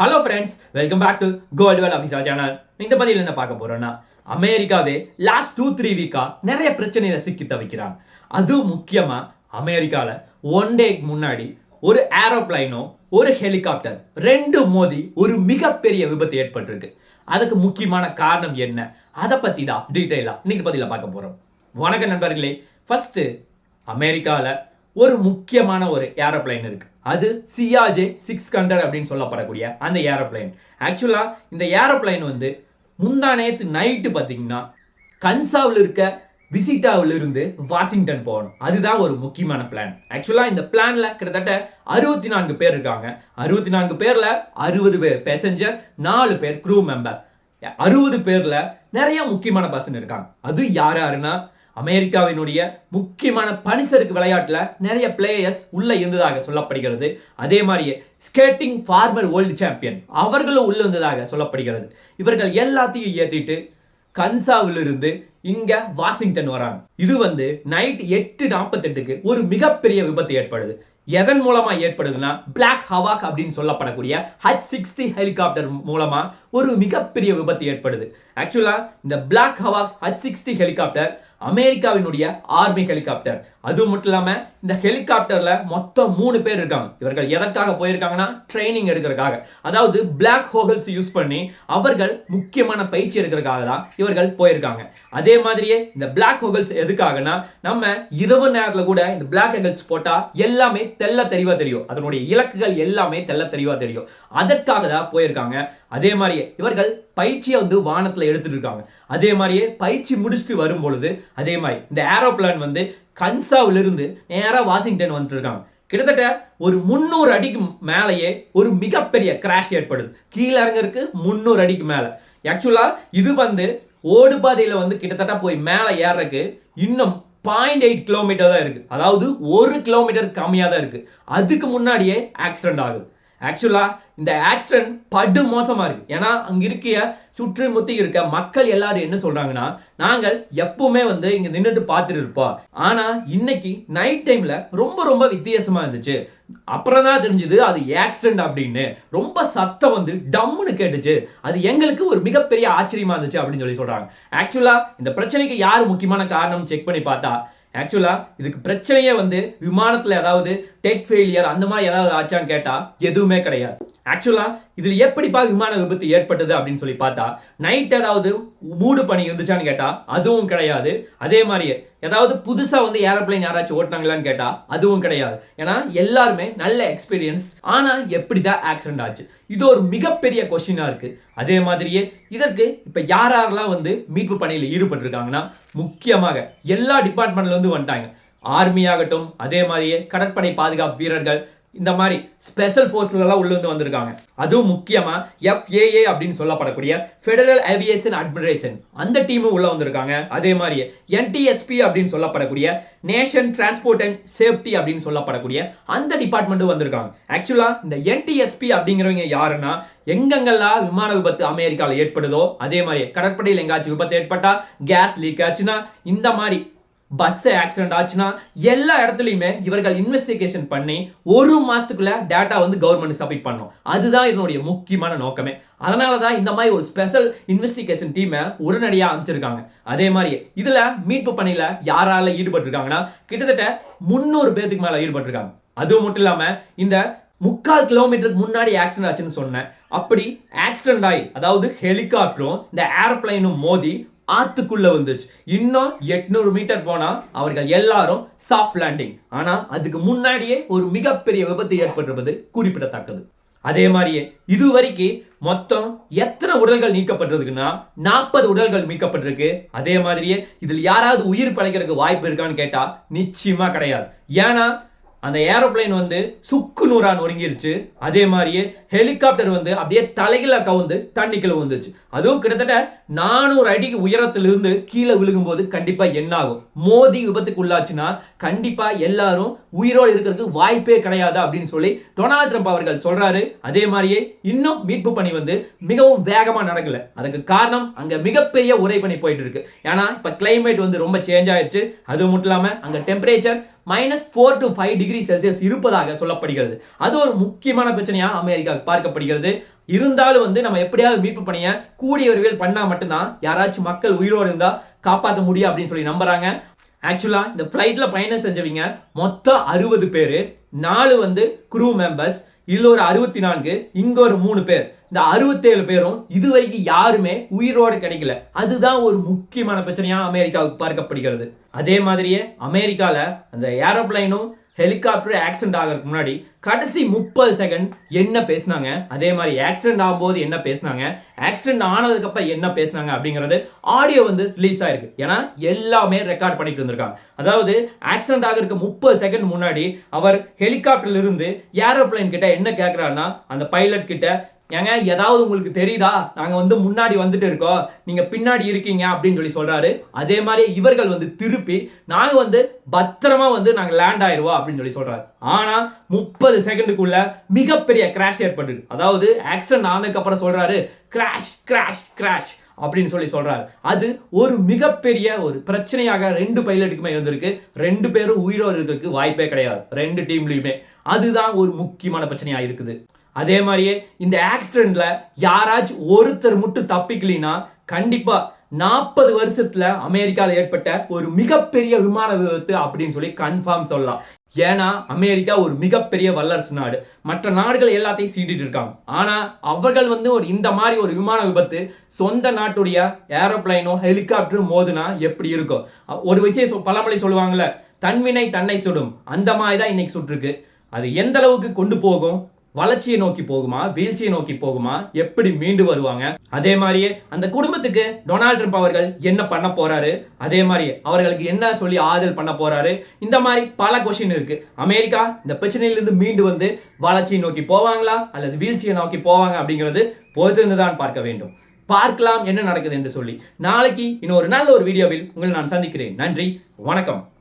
Hello friends welcome back to Goldwell Abisha channel இந்த பதிவில் என்ன பார்க்க போறோம்னா அமெரிக்காவே லாஸ்ட் டூ த்ரீ வீக்கா நிறைய பிரச்சனையில சிக்கி தவிக்கிறாங்க. அதுவும் முக்கியமாக அமெரிக்காவில் ஒன் டேக்கு முன்னாடி ஒரு ஏரோப்ளைனோ ஒரு ஹெலிகாப்டர் ரெண்டு மோதி ஒரு மிகப்பெரிய விபத்து ஏற்பட்டிருக்கு. அதுக்கு முக்கியமான காரணம் என்ன? அதை பற்றி தான் டீட்டெயிலாக இன்னைக்கு பதில பார்க்க போகிறோம் வணக்கம் நண்பர்களே. ஃபஸ்ட்டு அமெரிக்காவில் ஒரு முக்கியமான ஒரு ஏரோப்ளைன் இருக்கு. அது சியாஜே சிக்ஸ் ஹண்ட்ரட் அப்படின்னு சொல்லப்படக்கூடிய அந்த ஏரோப்ளைன். ஆக்சுவலாக இந்த ஏரோப்ளைன் வந்து முந்தா நேற்று நைட்டு பார்த்தீங்கன்னா கன்சாவில் இருக்க விசிட்டாவில் இருந்து வாஷிங்டன் போகணும். அதுதான் ஒரு முக்கியமான பிளான் ஆக்சுவலாக இந்த பிளானில் கிட்டத்தட்ட அறுபத்தி நான்கு பேர் இருக்காங்க. அறுபத்தி நான்கு பேரில் அறுபது பேர் பேசஞ்சர் நாலு பேர் க்ரூ மெம்பர் அறுபது பேரில் நிறைய முக்கியமான பர்சன் இருக்காங்க. அது யார் யாருன்னா அமெரிக்காவினுடைய முக்கியமான பனிசருக்கு விளையாட்டில் நிறைய பிளேயர்ஸ் உள்ளே இருந்ததாக சொல்லப்படுகிறது. அதே மாதிரியே ஸ்கேட்டிங் ஃபார்மர் வேர்ல்டு சாம்பியன் அவர்களும் உள்ளே இருந்ததாக சொல்லப்படுகிறது. இவர்கள் எல்லாத்தையும் ஏற்றிட்டு கன்சாவிலிருந்து இங்க வாஷிங்டன் வராங்க. இது வந்து நைட் எட்டு நாற்பத்தெட்டுக்கு ஒரு மிகப்பெரிய விபத்து ஏற்படுது. எதன் மூலமா ஏற்படுதுன்னா பிளாக் ஹவாக் அப்படின்னு சொல்லப்படக்கூடிய ஹச் சிக்ஸ்டி ஹெலிகாப்டர் மூலமா ஒரு மிகப்பெரிய விபத்து ஏற்படுது. ஆக்சுவலா இந்த black hawk H sixty helicopter அமெரிக்காவினுடைய ஆர்மி ஹெலிகாப்டர். அது மட்டும் இல்லாமல் இந்த ஹெலிகாப்டர்ல மொத்தம் மூணு பேர் இருக்காங்க. இவர்கள் எதற்காக போயிருக்காங்கன்னா ட்ரைனிங் எடுக்கிறதுக்காக. அதாவது பிளாக் ஹோகல்ஸ் யூஸ் பண்ணி அவர்கள் முக்கியமான பயிற்சி எடுக்கிறதுக்காக தான் இவர்கள் போயிருக்காங்க. அதே மாதிரியே இந்த பிளாக் ஹோகல்ஸ் எதுக்காகனா நம்ம இரவு நேரத்தில் கூட இந்த பிளாக் ஹோகல்ஸ் போட்டால் எல்லாமே தெள்ள தெளிவா தெரியும். அதனுடைய இலக்குகள் எல்லாமே தெள்ள தெளிவா தெரியும். அதற்காக தான் போயிருக்காங்க. அதே மாதிரியே இவர்கள் பயிற்சியை வந்து வானத்தில் எடுத்துட்டு இருக்காங்க. அதே மாதிரியே பயிற்சி முடிச்சுட்டு வரும் பொழுது அதே மாதிரி இந்த ஏரோப்ளான் வந்து கன்சாவிலிருந்து நேராக வாஷிங்டன் வந்துட்டு இருக்காங்க. கிட்டத்தட்ட ஒரு முந்நூறு அடிக்கு மேலேயே ஒரு மிகப்பெரிய கிராஷ் ஏற்படுது. கீழே இறங்கறதுக்கு முந்நூறு அடிக்கு மேலே. ஆக்சுவலாக இது வந்து ஓடுபாதையில் வந்து கிட்டத்தட்ட போய் மேலே ஏறக்கு இன்னும் பாயிண்ட் எயிட் கிலோமீட்டர் தான் இருக்குது அதாவது ஒரு கிலோமீட்டர் கம்மியாக தான் இருக்குது அதுக்கு முன்னாடியே ஆக்சிடென்ட் ஆகுது. ஆக்சுவலா இந்த ஆக்சிடென்ட் படு மோசமாக இருக்குது ஏன்னா அங்கே இருக்க சுற்றி முத்தி இருக்க மக்கள் எல்லாரும் என்ன சொல்கிறாங்கன்னா நாங்கள் எப்பவுமே வந்து இங்கே நின்றுட்டு பார்த்துட்டு இருப்போம். ஆனால் இன்னைக்கு நைட் டைமில் ரொம்ப ரொம்ப வித்தியாசமாக இருந்துச்சு. அப்புறம் தான் தெரிஞ்சது அது ஆக்சிடென்ட் அப்படின்னு. ரொம்ப சத்தம் வந்து டம்முன்னு கேட்டுச்சு. அது எங்களுக்கு ஒரு மிகப்பெரிய ஆச்சரியமா இருந்துச்சு அப்படின்னு சொல்லி சொல்கிறாங்க ஆக்சுவலா இந்த பிரச்சனைக்கு யார் முக்கியமான காரணம் செக் பண்ணி பார்த்தா ஆக்சுவலாக இதுக்கு பிரச்சனையே வந்து விமானத்தில் ஏதாவது டெக் ஃபெயிலியர் அந்த மாதிரி ஏதாவது ஆச்சான்னு கேட்டால் எதுவுமே கிடையாது. ஆக்சுவலா இதில் எப்படிப்பா விமான விபத்து ஏற்பட்டது அப்படின்னு சொல்லி பார்த்தா நைட் ஏதாவது மூடு பனி இருந்துச்சான்னு கேட்டால் அதுவும் கிடையாது. அதே மாதிரியே ஏதாவது புதுசாக வந்து ஏரோப்ளைன் யாராச்சும் ஓட்டினாங்களான்னு கேட்டால் அதுவும் கிடையாது. ஏன்னா எல்லாருமே நல்ல எக்ஸ்பீரியன்ஸ் ஆனா எப்படிதான் ஆக்சிடென்ட் ஆச்சு? இது ஒரு மிகப்பெரிய கொஸ்டினா இருக்கு. அதே மாதிரியே இதற்கு இப்போ யார் யாரெல்லாம் வந்து மீட்பு பணியில் ஈடுபட்டிருக்காங்கன்னா முக்கியமாக எல்லா டிபார்ட்மெண்ட்லேருந்து வந்துட்டாங்க. ஆர்மி ஆகட்டும் அதே மாதிரியே கடற்படை பாதுகாப்பு வீரர்கள் இந்த மாதிரி ஸ்பெஷல் ஃபோர்ஸ்லாம் உள்ள வந்து வந்திருக்காங்க. அதுவும் முக்கியமாக எஃப்ஏஏ அப்படின்னு சொல்லப்படக்கூடிய ஃபெடரல் ஏவியேஷன் அட்மினிஸ்ட்ரேஷன் அந்த டீமும் உள்ள வந்திருக்காங்க. அதே மாதிரியே என்டிஎஸ்பி அப்படின்னு சொல்லப்படக்கூடிய நேஷன் டிரான்ஸ்போர்ட் அண்ட் சேஃப்டி அப்படின்னு சொல்லப்படக்கூடிய அந்த டிபார்ட்மெண்ட்டும் வந்திருக்காங்க. ஆக்சுவலாக இந்த என்டிஎஸ்பி அப்படிங்கிறவங்க யாருன்னா எங்கெங்கெல்லாம் விமான விபத்து அமெரிக்காவில் ஏற்படுதோ அதே மாதிரி கடற்படையில் எங்காச்சும் விபத்து ஏற்பட்டால் கேஸ் லீக் ஆச்சுன்னா இந்த மாதிரி பஸ் ஆக்சிடென்ட் ஆச்சுன்னா எல்லா இடத்துலையுமே இவர்கள் இன்வெஸ்டிகேஷன் பண்ணி ஒரு மாசத்துக்குள்ள டேட்டா வந்து கவர்மெண்ட் சப்மிட் பண்ணும் அதுதான் இதனுடைய முக்கியமான நோக்கமே. அதனால தான் இந்த மாதிரி ஒரு ஸ்பெஷல் இன்வெஸ்டிகேஷன் டீமை உடனடியாக அமைச்சிருக்காங்க அதே மாதிரி இதுல மீட்பு பணியில யாரால ஈடுபட்டிருக்காங்கன்னா கிட்டத்தட்ட முந்நூறு பேருக்கு மேல ஈடுபட்டிருக்காங்க. அதுவும் மட்டும் இல்லாம இந்த முக்கால் கிலோமீட்டருக்கு முன்னாடி ஆக்சிடென்ட் ஆச்சுன்னு சொன்னேன். அப்படி ஆக்சிடென்ட் ஆகி அதாவது ஹெலிகாப்டரும் இந்த ஏரோப்ளைனும் மோதி ஆத்துக்குள்ள வந்துச்சு. இன்னும் எட்நூறு மீட்டர் போனா அவர்கள் எல்லாரும் சாஃப்ட் லேண்டிங் ஆனா அதுக்கு முன்னாடியே ஒரு மிகப்பெரிய விபத்து ஏற்பட்டிருப்பது குறிப்பிடத்தக்கது. அதே மாதிரியே இதுவரைக்கும் மொத்தம் எத்தனை உடல்கள் நீக்கப்பட்டிருக்குன்னா நாற்பது உடல்கள் மீட்கப்பட்டிருக்கு. அதே மாதிரியே இதில் யாராவது உயிர் பழைக்கிறதுக்கு வாய்ப்பு இருக்கான்னு கேட்டால் நிச்சயமா கிடையாது. ஏன்னா அந்த ஏரோப்ளைன் வந்து சுக்கு நூறா நொறுங்கிருச்சு. அதே மாதிரியே ஹெலிகாப்டர் வந்து அப்படியே தலைகில கவுந்து தண்ணிக்குள்ள வந்துச்சு அதுவும் கிட்டத்தட்ட நானூறு அடிக்கு உயரத்திலிருந்து கீழே விழுகும்போது கண்டிப்பா என்ன ஆகும் மோதி விபத்துக்கு உள்ளாச்சுன்னா கண்டிப்பா எல்லாரும் உயிரோடு இருக்கிறதுக்கு வாய்ப்பே கிடையாது அப்படின்னு சொல்லி டொனால்ட் ட்ரம்ப் அவர்கள் சொல்றாரு. அதே மாதிரியே இன்னும் மீட்பு பணி வந்து மிகவும் வேகமா நடக்கல. அதுக்கு காரணம் அங்க மிகப்பெரிய உரைப்பணி போயிட்டு இருக்கு. ஏன்னா இப்ப கிளைமேட் வந்து ரொம்ப சேஞ்ச் ஆயிடுச்சு அது மட்டும் இல்லாம அங்க temperature minus four to five degree Celsius இருப்பதாக சொல்லப்படுகிறது. அது ஒரு முக்கியமான பிரச்சனையாக அமெரிக்கா பார்க்கப்படுகிறது. இருந்தாலும் வந்து நம்ம எப்படியாவது மீட்பு பணியை கூடிய விரைவில் பண்ணால் மட்டும்தான் யாராச்சும் மக்கள் உயிரோடு இருந்தால் காப்பாற்ற முடியும் அப்படின்னு சொல்லி நம்புறாங்க. ஆக்சுவலாக இந்த ஃப்ளைட்டில் பயணம் செஞ்சவங்க மொத்தம் அறுபது பேர் நாலு வந்து குரூ மெம்பர்ஸ் இதில் ஒரு அறுபத்தி நான்கு இங்க ஒரு மூணு பேர். இந்த அறுபத்தேழு பேரும் இது வரைக்கும் யாருமே உயிரோட கிடைக்கல. அதுதான் ஒரு முக்கியமான பிரச்சனையாக அமெரிக்காவுக்கு பார்க்கப்படுகிறது. அதே மாதிரியே அமெரிக்கால அந்த ஏரோப்ளைனும் ஹெலிகாப்டர் ஆக்சிடென்ட் ஆகிறதுக்கு முன்னாடி கடைசி முப்பது செகண்ட் என்ன பேசினாங்க? அதே மாதிரி ஆக்சிடென்ட் ஆகும்போது என்ன பேசினாங்க? ஆக்சிடென்ட் ஆனதுக்கப்புறம் என்ன பேசினாங்க அப்படிங்கிறது ஆடியோ வந்து ரிலீஸ் ஆயிருக்கு. ஏன்னா எல்லாமே ரெக்கார்ட் பண்ணிட்டு வந்திருக்காங்க அதாவது ஆக்சிடென்ட் ஆகிறதுக்கு முப்பது செகண்ட் முன்னாடி அவர் ஹெலிகாப்டர்ல இருந்து ஏரோப்ளைன் கிட்ட என்ன கேட்கிறாருன்னா அந்த பைலட் கிட்ட ஏங்க ஏதாவது உங்களுக்கு தெரியுதா? நாங்கள் வந்து முன்னாடி வந்துட்டு இருக்கோம். நீங்கள் பின்னாடி இருக்கீங்க அப்படின்னு சொல்லி சொல்கிறாரு அதே மாதிரி இவர்கள் வந்து திருப்பி நாங்கள் வந்து பத்திரமா வந்து நாங்கள் லேண்ட் ஆயிடுவோம் அப்படின்னு சொல்லி சொல்கிறாரு ஆனால் முப்பது செகண்டுக்குள்ள மிகப்பெரிய கிராஷ் ஏற்பட்டுருக்கு. அதாவது ஆக்சிடென்ட் ஆனதுக்கப்புறம் சொல்கிறாரு கிராஷ் கிராஷ் கிராஷ் அப்படின்னு சொல்லி சொல்றாரு. அது ஒரு மிகப்பெரிய ஒரு பிரச்சனையாக ரெண்டு பைலட்டுக்குமே இருந்திருக்கு. ரெண்டு பேரும் உயிரோடு இருக்கிறதுக்கு வாய்ப்பே கிடையாது. ரெண்டு டீம்லையுமே அதுதான் ஒரு முக்கியமான பிரச்சனையாக இருக்குது. அதே மாதிரியே இந்த ஆக்சிடென்ட்ல யாராச்சும் ஒருத்தர் மட்டும் தப்பிக்கலினா கண்டிப்பா நாற்பது வருஷத்துல அமெரிக்காவில் ஏற்பட்ட ஒரு மிகப்பெரிய விமான விபத்து அப்படின்னு சொல்லி கன்ஃபார்ம் சொல்லலாம். ஏன்னா அமெரிக்கா ஒரு மிகப்பெரிய வல்லரசு நாடு. மற்ற நாடுகள் எல்லாத்தையும் சீண்டிட்டு இருக்காங்க. ஆனால் அவர்கள் வந்து ஒரு இந்த மாதிரி ஒரு விமான விபத்து சொந்த நாட்டுடைய ஏரோப்ளைனோ ஹெலிகாப்டரும் மோதுனா எப்படி இருக்கும்? ஒரு விஷயம் பழமொழி சொல்லுவாங்கல்ல தன்வினை தன்னை சுடும். அந்த மாதிரி தான் இன்னைக்கு சுட்டிருக்கு. அது எந்த அளவுக்கு கொண்டு போகும்? வளர்ச்சியை நோக்கி போகுமா வீழ்ச்சியை நோக்கி போகுமா எப்படி மீண்டு வருவாங்க? அதே மாதிரியே அந்த குடும்பத்துக்கு டொனால்ட் ட்ரம்ப் அவர்கள் என்ன பண்ண போறாரு? அதே மாதிரி அவர்களுக்கு என்ன சொல்லி ஆதரவு பண்ண போறாரு? இந்த மாதிரி பல கொஸ்டின் இருக்கு. அமெரிக்கா இந்த பிரச்சனையிலிருந்து மீண்டு வந்து வளர்ச்சியை நோக்கி போவாங்களா? அல்லது வீழ்ச்சியை நோக்கி போவாங்க அப்படிங்கிறது பொறுத்திருந்து தான் பார்க்க வேண்டும். பார்க்கலாம் என்ன நடக்குது என்று சொல்லி. நாளைக்கு இன்னொரு நல்ல ஒரு வீடியோவில் உங்களை நான் சந்திக்கிறேன். நன்றி வணக்கம்.